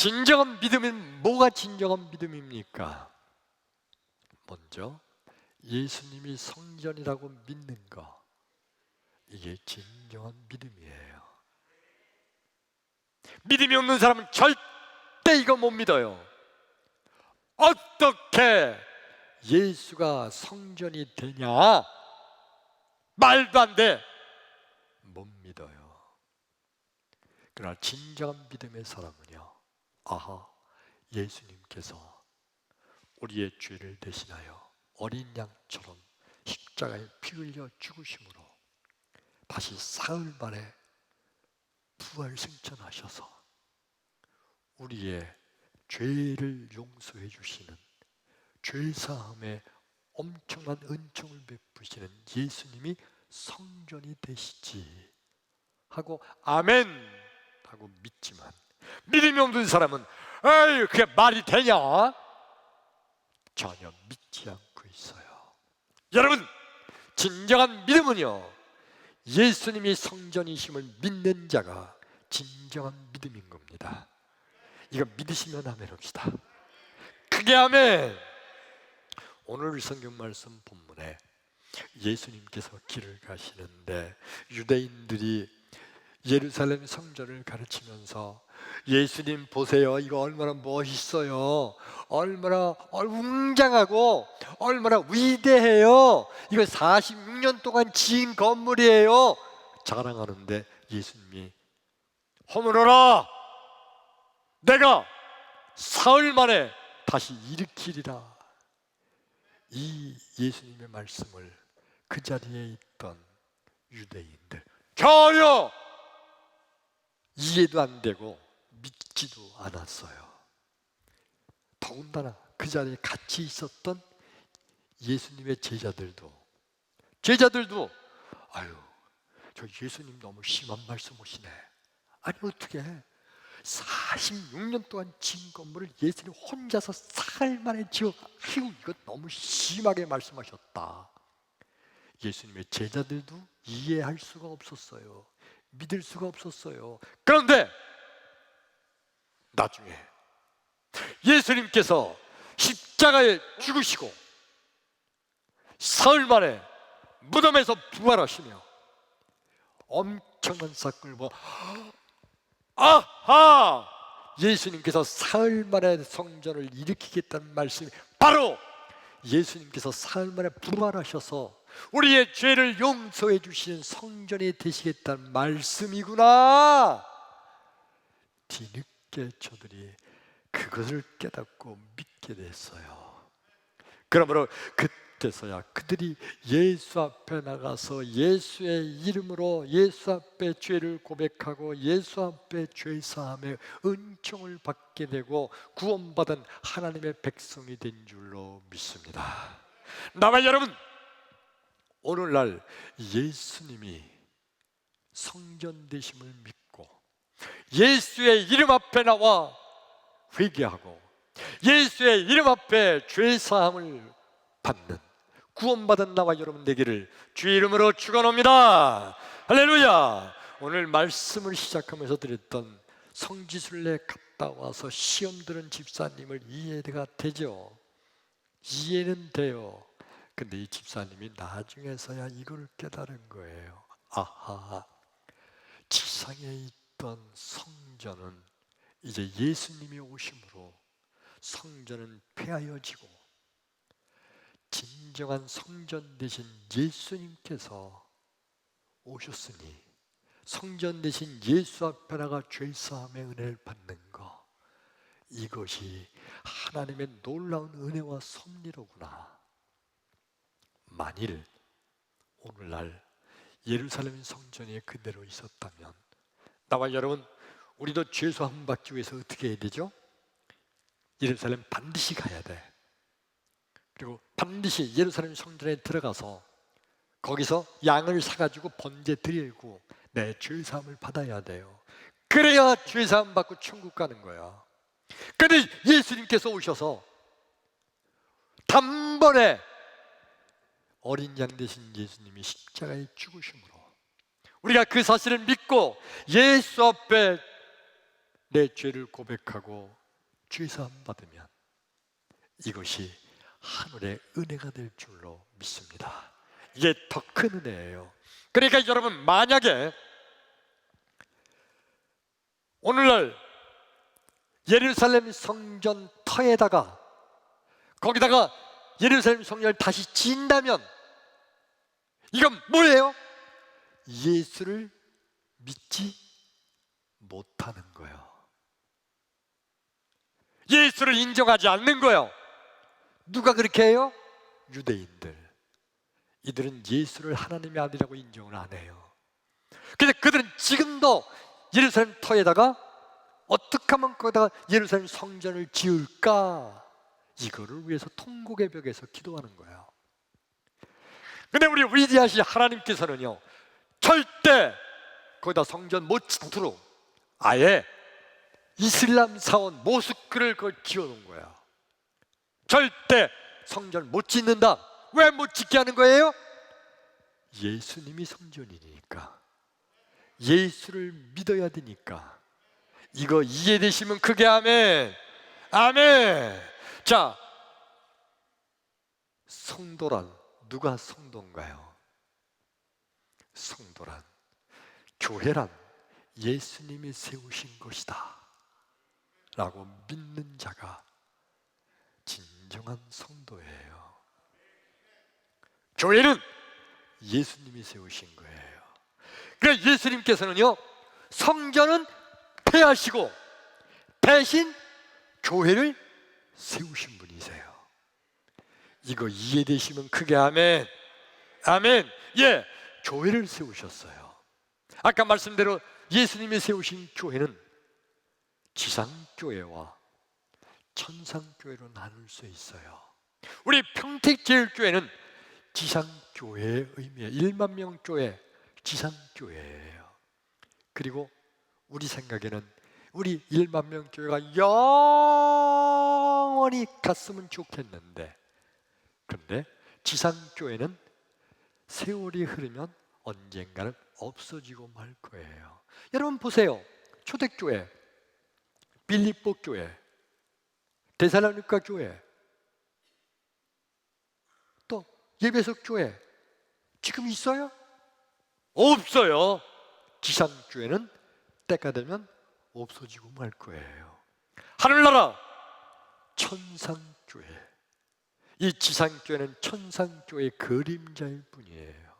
진정한 믿음은 뭐가 진정한 믿음입니까? 먼저 예수님이 성전이라고 믿는 거 이게 진정한 믿음이에요. 믿음이 없는 사람은 절대 이거 못 믿어요. 어떻게 예수가 성전이 되냐? 말도 안 돼. 못 믿어요. 그러나 진정한 믿음의 사람은요. 아하, 예수님께서 우리의 죄를 대신하여 어린 양처럼 십자가에 피 흘려 죽으심으로 다시 사흘 만에 부활 승천하셔서 우리의 죄를 용서해 주시는 죄 사함에 엄청난 은총을 베푸시는 예수님이 성전이 되시지 하고 아멘 하고 믿지만 믿음이 없는 사람은 에이 그게 말이 되냐? 전혀 믿지 않고 있어요. 여러분 진정한 믿음은요 예수님이 성전이심을 믿는 자가 진정한 믿음인 겁니다. 이거 믿으시면 아멘 합시다. 크게 아멘! 오늘 성경 말씀 본문에 예수님께서 길을 가시는데 유대인들이 예루살렘 성전을 가르치면서 예수님 보세요. 이거 얼마나 멋있어요. 얼마나 웅장하고 얼마나 위대해요. 이거 46년 동안 지은 건물이에요. 자랑하는데 예수님이 허물어라. 내가 사흘 만에 다시 일으키리라. 이 예수님의 말씀을 그 자리에 있던 유대인들 전혀 이해도 안 되고 믿 지도 않았어요. 더군다나 그 자리에 같이 있었던 예수님의 제자들도 제자들도 아유 저 예수님 너무 심한 말씀 하시네. 아니 어떻게 46년 동안 지은 건물을 예수님 혼자서 사흘 만에 지어 아이고 이거 너무 심하게 말씀하셨다. 예수님의 제자들도 이해할 수가 없었어요. 믿을 수가 없었어요. 그런데 나중에 예수님께서 십자가에 죽으시고 사흘 만에 무덤에서 부활하시며 엄청난 사건을 뭐 아하 예수님께서 사흘 만에 성전을 일으키겠다는 말씀이 바로 예수님께서 사흘 만에 부활하셔서 우리의 죄를 용서해 주시는 성전이 되시겠다는 말씀이구나. 뒤늦 게 저들이 그것을 깨닫고 믿게 됐어요. 그러므로 그때서야 그들이 예수 앞에 나가서 예수의 이름으로 예수 앞에 죄를 고백하고 예수 앞에 죄 사함의 은총을 받게 되고 구원받은 하나님의 백성이 된 줄로 믿습니다. 나와 여러분 오늘날 예수님이 성전 되심을 믿고 예수의 이름 앞에 나와 회개하고 예수의 이름 앞에 죄 사함을 받는 구원받은 나와 여러분 되기를 주의 이름으로 축원합니다. 할렐루야. 오늘 말씀을 시작하면서 드렸던 성지순례 갔다 와서 시험 들은 집사님을 이해가 되죠. 이해는 돼요. 근데 이 집사님이 나중에서야 이걸 깨달은 거예요. 아하, 지상에 있던 성전은 이제 예수님이 오심으로 성전은 폐하여지고 진정한 성전 대신 예수님께서 오셨으니 성전 대신 예수 앞에 나가 죄사함의 은혜를 받는 것 이것이 하나님의 놀라운 은혜와 섭리로구나. 만일 오늘날 예루살렘 성전이 그대로 있었다면 나와 여러분 우리도 죄수함 받기 위해서 어떻게 해야 되죠? 예루살렘 반드시 가야 돼. 그리고 반드시 예루살렘 성전에 들어가서 거기서 양을 사가지고 번제 드리고 내 죄 사함을 받아야 돼요. 그래야 죄 사함 받고 천국 가는 거야. 근데 예수님께서 오셔서 단번에 어린 양 되신 예수님이 십자가에 죽으심으로 우리가 그 사실을 믿고 예수 앞에 내 죄를 고백하고 죄사함 받으면 이것이 하늘의 은혜가 될 줄로 믿습니다. 이게 더 큰 은혜예요. 그러니까 여러분 만약에 오늘날 예루살렘 성전 터에다가 거기다가 예루살렘 성전을 다시 지은다면 이건 뭐예요? 예수를 믿지 못하는 거예요. 예수를 인정하지 않는 거예요. 누가 그렇게 해요? 유대인들. 이들은 예수를 하나님의 아들이라고 인정을 안 해요. 근데 그들은 지금도 예루살렘 터에다가 어떻게 하면 거기다가 예루살렘 성전을 지을까? 이거를 위해서 통곡의 벽에서 기도하는 거예요. 근데 우리 위대하신 하나님께서는요, 절대 거기다 성전 못 짓도록 아예 이슬람 사원 모스크를 그걸 지어놓은 거야. 절대 성전 못 짓는다. 왜 못 짓게 하는 거예요? 예수님이 성전이니까. 예수를 믿어야 되니까. 이거 이해되시면 크게 아멘. 아멘. 자, 성도란 누가 성도인가요? 성도란 교회란 예수님이 세우신 것이다. 라고 믿는 자가 진정한 성도예요. 교회는 예수님이 세우신 거예요. 그러니까 예수님께서는요, 성전은 폐하시고 대신 교회를 세우신 분이세요. 이거 이해되시면 크게 아멘. 아멘. 예, 교회를 세우셨어요. 아까 말씀대로 예수님이 세우신 교회는 지상교회와 천상교회로 나눌 수 있어요. 우리 평택제일교회는 지상교회의 의미예요. 1만 명 교회, 지상교회예요. 그리고 우리 생각에는 우리 1만 명 교회가 영원히 갔으면 좋겠는데 그런데 지상교회는 세월이 흐르면 언젠가는 없어지고 말 거예요. 여러분 보세요. 초대교회, 빌립보 교회, 대살로니가 교회, 또 예배석 교회 지금 있어요? 없어요. 지상 교회는 때가 되면 없어지고 말 거예요. 하늘나라 천상 교회. 이 지상교회는 천상교회의 그림자일 뿐이에요.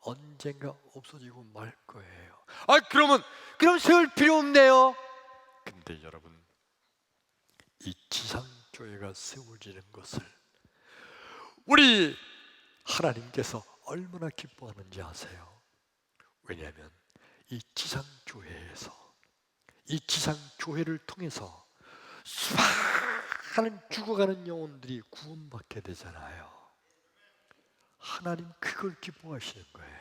언젠가 없어지고 말 거예요. 아, 그러면 그럼 세울 필요 없네요. 근데 여러분 이 지상교회가 세워지는 것을 우리 하나님께서 얼마나 기뻐하는지 아세요? 왜냐하면 이 지상교회에서 이 지상교회를 통해서 수많은 죽어가는 영혼들이 구원받게 되잖아요. 하나님 그걸 기뻐하시는 거예요.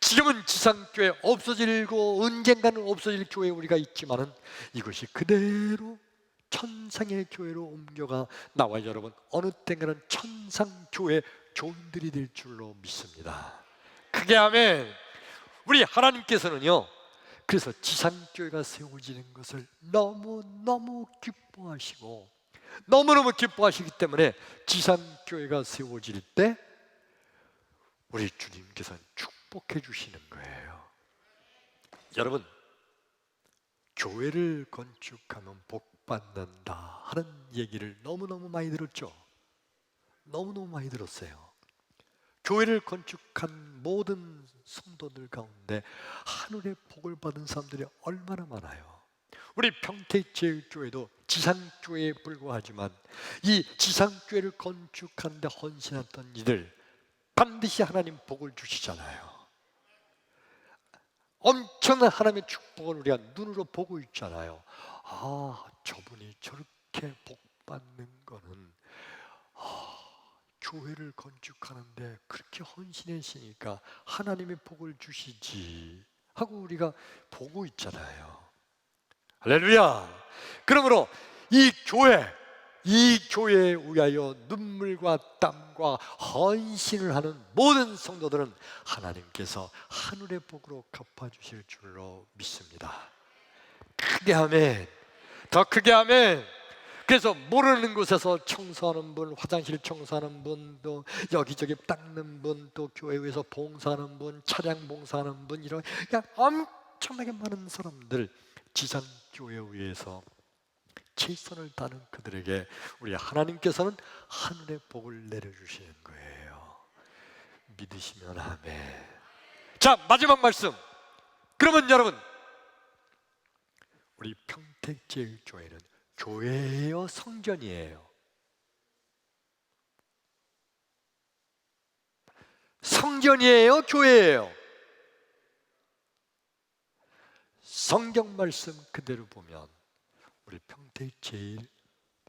지금은 지상교회 없어질고 언젠가는 없어질 교회 우리가 있지만은 이것이 그대로 천상의 교회로 옮겨가 나와 여러분 어느 때가는 천상 교회 교인들이 될 줄로 믿습니다. 크게 하면 우리 하나님께서는요. 그래서 지상교회가 세워지는 것을 너무너무 기뻐하시고 너무너무 기뻐하시기 때문에 지상교회가 세워질 때 우리 주님께서는 축복해 주시는 거예요. 여러분, 교회를 건축하면 복 받는다 하는 얘기를 너무너무 많이 들었죠? 너무너무 많이 들었어요. 교회를 건축한 모든 성도들 가운데 하늘의 복을 받은 사람들이 얼마나 많아요. 우리 평택제일교회도 지상교회에 불과하지만 이 지상교회를 건축하는 데 헌신했던 이들 반드시 하나님 복을 주시잖아요. 엄청난 하나님의 축복을 우리가 눈으로 보고 있잖아요. 아, 저분이 저렇게 복 받는 거는 아, 교회를 건축하는데 그렇게 헌신했으니까 하나님의 복을 주시지 하고 우리가 보고 있잖아요. 할렐루야. 그러므로 이 교회, 이 교회에 위하여 눈물과 땀과 헌신을 하는 모든 성도들은 하나님께서 하늘의 복으로 갚아주실 줄로 믿습니다. 크게 하면 더 크게 하면 그래서 모르는 곳에서 청소하는 분, 화장실 청소하는 분, 또 여기저기 닦는 분, 또 교회에서 봉사하는 분, 차량 봉사하는 분 이런 그냥 엄청나게 많은 사람들 지상 교회 위에서 최선을 다하는 그들에게 우리 하나님께서는 하늘의 복을 내려주시는 거예요. 믿으시면 아멘. 자 마지막 말씀. 그러면 여러분 우리 평택제일 교회는 교회예요, 성전이에요. 성전이에요, 교회예요. 성경 말씀 그대로 보면 우리 평택 제일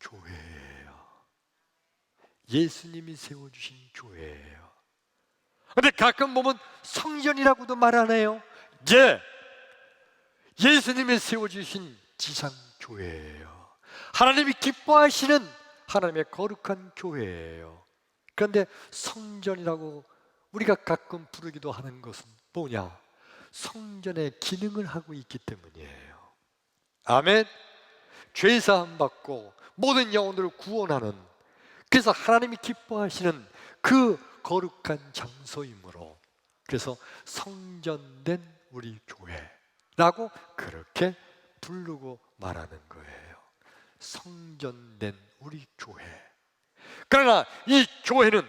교회예요. 예수님이 세워 주신 교회예요. 근데 가끔 보면 성전이라고도 말안 해요. 예. 예수님이 세워 주신 지상 교회예요. 하나님이 기뻐하시는 하나님의 거룩한 교회예요. 그런데 성전이라고 우리가 가끔 부르기도 하는 것은 뭐냐? 성전의 기능을 하고 있기 때문이에요. 아멘. 죄 사함 받고 모든 영혼들을 구원하는 그래서 하나님이 기뻐하시는 그 거룩한 장소이므로 그래서 성전된 우리 교회라고 그렇게 부르고 말하는 거예요. 성전된 우리 교회. 그러나 이 교회는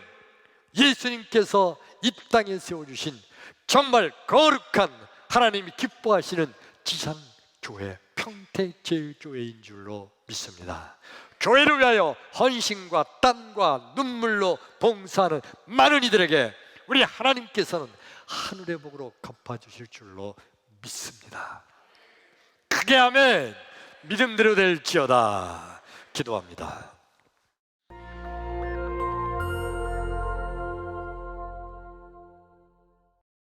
예수님께서 이 땅에 세워주신 정말 거룩한 하나님이 기뻐하시는 지상 교회 평택제일교회인 줄로 믿습니다. 교회를 위하여 헌신과 땀과 눈물로 봉사하는 많은 이들에게 우리 하나님께서는 하늘의 복으로 갚아주실 줄로 믿습니다. 크게 하면 믿음대로 될지어다 기도합니다.